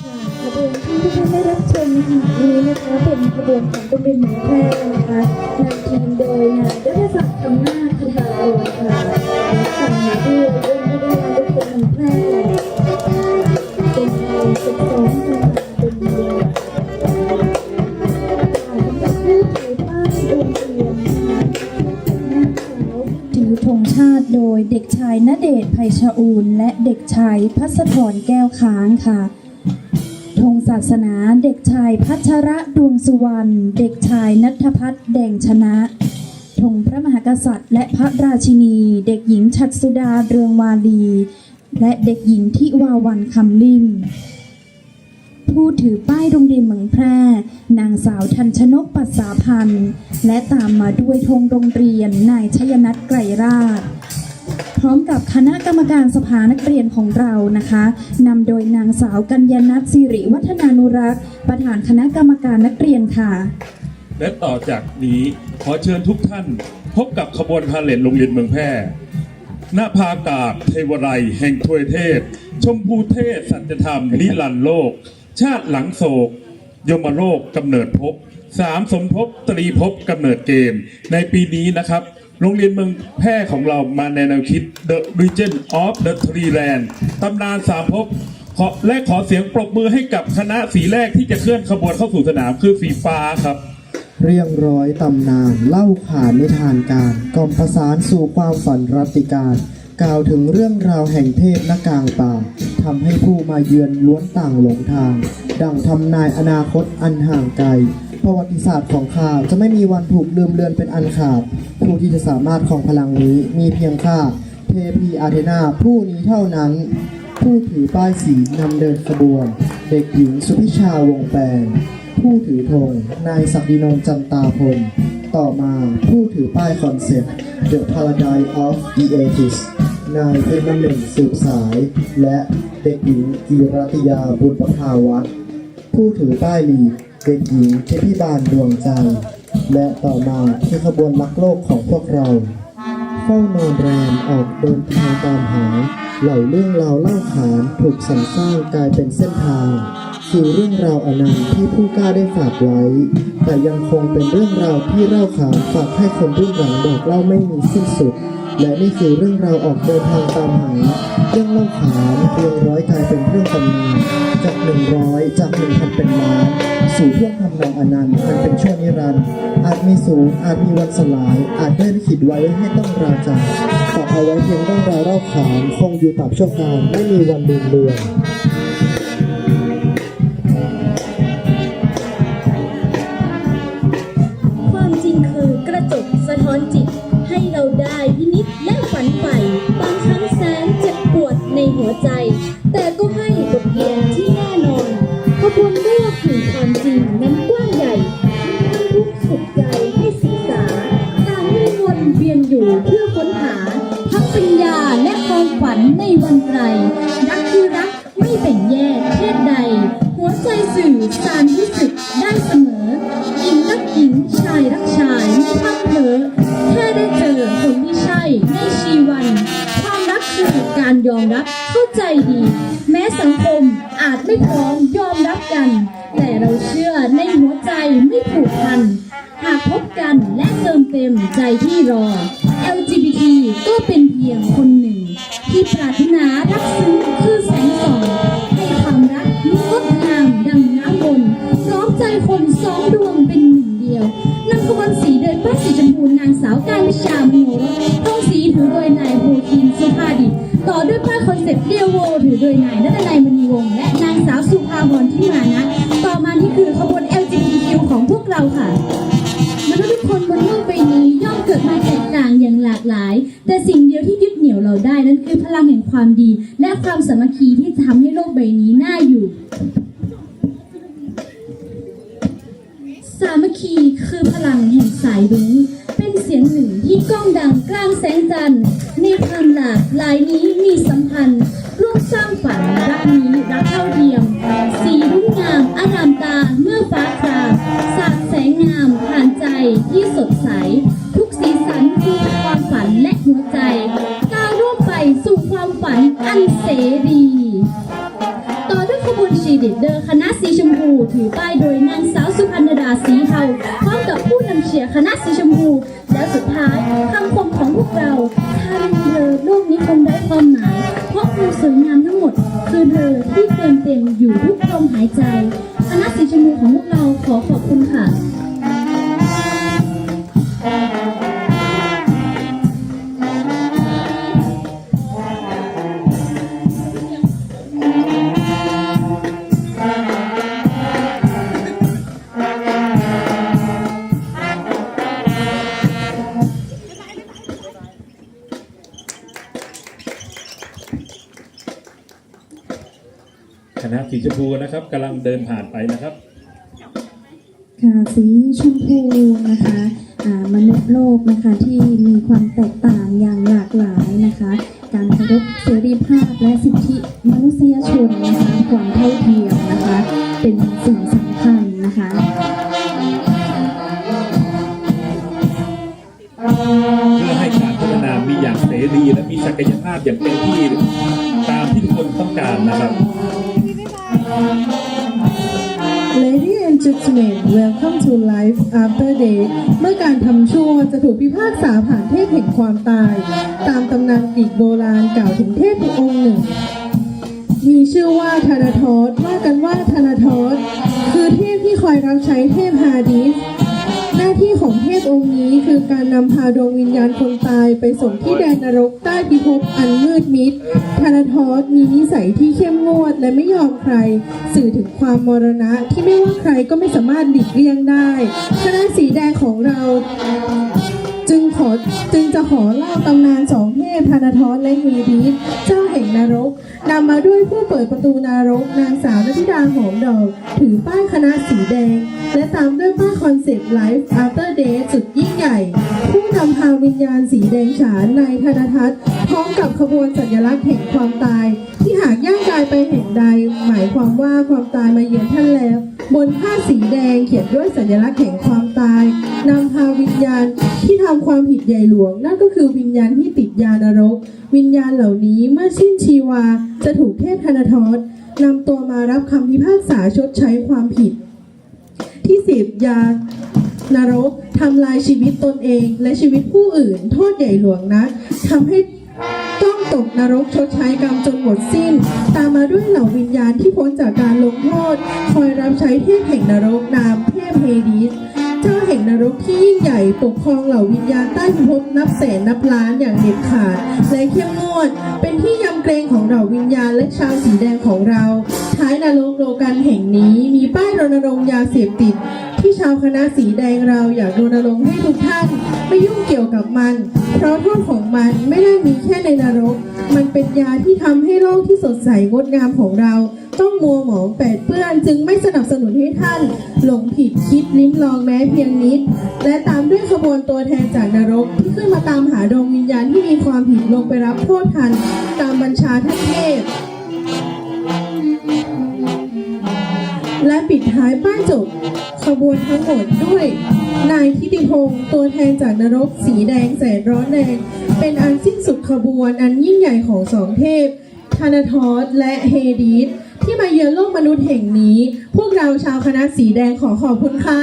ขบวนที่ทุกท่านได้รับชมในขณะนี้นะคะเป็นขบวนของโรงเรียนหมูแพร่นะคะนำทีมโดยนายรัฐศักดิ์คำนาคคทาโรค่ะและฟังมาด้วยวงวิทยาลุกเป็นหมูแพร่เป็นการศึกษาการเป็นเรียผู้ถือป้ารเรียนนะคะนางสาวถือธงชาติโดยเด็กชายณเดชไพชอูลและเด็กชายพัสธรแก้วค้างค่ะ ธงศาสนาเด็กชายพัชระดวงสุวรรณ เด็กชายนัทพัฒน์แดงชนะธงพระมหากษัตริย์ และพระราชินี เด็กหญิงชัดสุดาเรืองวาลี และเด็กหญิงทิวาวันคำลิมผู้ถือป้ายโรงเรียนเมืองแพร่ นางสาวทันชนกปัสสาพันธ์ และตามมาด้วยธงโรงเรียนนายชยนัทไกรราช พร้อมกับคณะกรรมการสภานักเรียนของเรานะคะนำโดยนางสาวกัญญานัทสิริวัฒนานุรักษ์ประธานคณะกรรมการนักเรียนค่ะ และต่อจากนี้ขอเชิญทุกท่าน พบกับขบวนพาเหรดโรงเรียนเมืองแพร่หน้าภากาบเทวไรแห่งทวยเทพ ชมพูเทศสัจธรรมนิรันดร์โลก ชาติหลังโศก ยมโลกกำเนิดภพสามสมภพตรีภพกำเนิดเกม ในปีนี้นะครับ โรงเรียนเมืองแพร่ของเรามาในแนวคิด The Region of the Three Land ตำนานสามภพขอและขอเสียงปรบมือให้กับคณะสีแรกที่จะเคลื่อนขบวนเข้าสู่สนามคือสีฟ้าครับ เรียงร้อยตำนานเล่าขานนิทานการกล่อมประสานสู่ความฝันรัตติการ กล่าวถึงเรื่องราวแห่งเทพนกลางป่าทำให้ผู้มาเยือนล้วนต่างหลงทาง ดังทำนายอนาคตอันห่างไกล ประวัติศาสตร์ของข้าจะไม่มีวันถูกลืมเลือนเป็นอันขาด ผู้ที่จะสามารถของพลังนี้มีเพียงข้าเทพีอาเทนาผู้นี้เท่านั้น ผู้ถือป้ายสีนำเดินขบวน เด็กหญิงสุพิชาวงแปงผู้ถือธงนายศักดินนจันตาพลต่อมาผู้ถือป้ายคอนเซ็ปต์ The Paradise of the Ages นายเพชรน้ำหนึ่งสืบสาย และเด็กหญิงกีรัตยาบุญประภาวัฒน์ผู้ถือป้ายลี เด็กหญิงเทพิบาลดวงใจ และต่อมาคือขบวนรักโลกของพวกเราเฝ้านอนแรมออกเดินทางตามหา เหล่าเรื่องราวเล่าขานถูกสรรสร้างกลายเป็นเส้นทางสู่เรื่องราวอนันต์ที่ผู้กล้าได้ฝากไว้ แต่ยังคงเป็นเรื่องราวที่เล่าขานฝากให้คนรุ่นหลังบอกเล่าไม่มีสิ้นสุด และนี่คือเรื่องราวออกเดินทางตามหาเรื่องเล่าขานเรียงร้อยกลายเป็นเรื่องตำนาน จากหนึ่งร้อยจากหนึ่งพันเป็นล้านสู่ท่วงทำนองอนันต์มันเป็นช่วงนิรันดร์อาจมีสูงอาจมีวันสลาย อาจได้ลิขิตไว้ให้ต้องราจากฝากเอาไว้เพียงต้องราวเล่าขานคงอยู่ตับชั่วคราวไม่มีวันลืมเลือน วันไกลรักคือรักไม่แบ่งแยกเพศใด หัวใจสื่อสารรู้สึกได้เสมอหญิงรักหญิงชายรักชายไม่พักเผลอแค่ได้เจอคนที่ใช่ในชีวัน ความรักคือการยอมรับเข้าใจดี แม้สังคมอาจไม่พร้อมยอมรับกัน แต่เราเชื่อในหัวใจไม่ผูกพัน หากพบ เต็มใจที่รอ LGBT ก็เป็นเพียงคนหนึ่ง ที่ปรารถนารักซึ้งคือแสงส่องให้ความรักมีงดงามดังน้ำบนพร้อมใจคนสองดวงเป็นหนึ่งเดียวนำขบวนสีเดินป้ายสีชมพูนางสาวการิชามโนรท้องสีถือโดยนายโฮคินสุภาดิต่อด้วยป้ายคอนเซ็ปต์เดียวโวถือโดยนายนัทนายมณีวงศ์และนางสาวสุภาพรที่มานะ เราได้ นั่นคือพลังแห่งความดี และความสามัคคีที่จะทำให้โลกใบนี้น่าอยู่ สามัคคีคือพลังแห่งสายรุ้งเป็นเสียงหนึ่งที่ก้องดังกลางแสงจันทร์ในความหลากหลายนี้มีสัมพันธ์ร่วมสร้างฝันรักนี้รักเท่าเทียม สีรุ่งงามอารามตาเมื่อฟ้าคราสาดแสงงามผ่านใจที่สดใส ทุกสีสันคือความฝันและหัวใจ เสรี ต่อด้วยขบวนชีเดเดอร์คณะสีชมพูถือป้ายโดยนางสาวสุพรรณดาสีเทาพร้อมกับผู้นำเชียร์คณะสีชมพู และสุดท้ายคำคมของพวกเราถ้าเป็นเธอโลกนี้คงได้ความหมาย เพราะความสวยงามทั้งหมด คือเธอที่เติมเต็มอยู่ทุกลมหายใจ คณะสีชมพูของพวกเราขอขอบคุณค่ะ ณะสีชมพูนะครับกำลังเดินผ่านไปนะครับ ค่ะสีชมพูนะคะอ่ามนุษย์โลกนะคะที่มีความแตกต่างอย่างหลากหลายนะคะ การเคารพเสรีภาพและสิทธิมนุษยชนนะคะความเท่าเทียมนะคะ เป็นสิ่งสำคัญนะคะเพื่อให้การพัฒนามีอย่างเสรีและมีศักยภาพอย่างเต็มที่ตามที่ทุกคนต้องการนะครับ Ladies and gentlemen, welcome to Life After Death เมื่อการทำชั่วจะถูกพิพากษาผ่านเทพแห่งความตาย ตามตำนานกรีกโบราณกล่าวถึงเทพองค์หนึ่ง มีชื่อว่าธนาทอสว่ากันว่าธนาทอสคือเทพที่คอยรับใช้เทพฮาดิส น้าที่ของเทพองค์นี้คือการนำพาดวงวิญญาณคนตายไปส่งที่แดนนรกใต้พิภพอันมืดมิดธนทอสมีนิสัยที่เข้มงวดและไม่ยอมใคร สื่อถึงความมรณะที่ไม่ว่าใครก็ไม่สามารถหลีกเลี่ยงได้คณะสีแดงของเรา ขอจึงจะขอเล่าตำนานสองเทพธนทอสและเฮดีสเจ้าแห่งนรกนำมาด้วยผู้เปิดประตูนรกนางสาวนธิดาหอมดอกถือป้ายคณะสีแดง และตามด้วยป้ายคอนเซปต์ Life After Death สุดยิ่งใหญ่ ผู้นำพาวิญญาณสีแดงฉานในธนทัศน์พร้อมกับขบวนสัญลักษณ์แห่งความตาย ที่หากย่างกายไปแห่งใด หมายความว่าความตายมาเยือนท่านแล้ว บนผ้าสีแดงเขียนด้วยสัญลักษณ์แห่งความตายนำพาวิญญาณที่ทำความผิดใหญ่หลวง นั่นก็คือวิญญาณที่ติดยานรก วิญญาณเหล่านี้เมื่อสิ้นชีวาจะถูกเทพธนทรนำตัวมารับคำพิพากษาชดใช้ความผิด ที่เสพยานรกทำลายชีวิตตนเอง และชีวิตผู้อื่น โทษใหญ่หลวงนักทำให้ ตกนรกชดใช้กรรมจนหมดสิ้น ตามมาด้วยเหล่าวิญญาณที่พ้นจากการลงโทษ คอยรับใช้เทพแห่งนรกนามเทพเฮดีสเจ้าแห่งนรกที่ยิ่งใหญ่ปกครองเหล่าวิญญาณใต้พิภพนับแสนนับล้านอย่างเด็ดขาด และเข้มงวด เป็นที่ยำเกรงของเหล่าวิญญาณและชาวสีแดงของเรา ท้ายนรกโลกันแห่งนี้มีป้ายรณรงค์ยาเสพติด ที่ชาวคณะสีแดงเราอยากรณรงค์ให้ทุกท่าน ไม่ยุ่งเกี่ยวกับมัน เพราะโทษของมันไม่ได้มีแค่ในนรก มันเป็นยาที่ทำให้โลกที่สดใสงดงามของเรา ต้องมัวหมองแปดเปื้อนจึงไม่สนับสนุนให้ท่าน หลงผิดคิดลิ้มลองแม้เพียงนิด และตามด้วยขบวนตัวแทนจากนรก ที่ขึ้นมาตามหาดวงวิญญาณที่มีความผิดลงไปรับโทษทัน ตามบัญชาท่านเทพและปิดท้ายป้ายจบ ขบวนทั้งหมดด้วย นายทิติพงศ์ตัวแทนจากนรกสีแดงแสนร้อนแรงเป็นอันสิ้นสุดขบวนอันยิ่งใหญ่ของสองเทพธนทอสและเฮดีสที่มาเยือนโลกมนุษย์แห่งนี้ พวกเราชาวคณะสีแดงขอขอบคุณค่ะ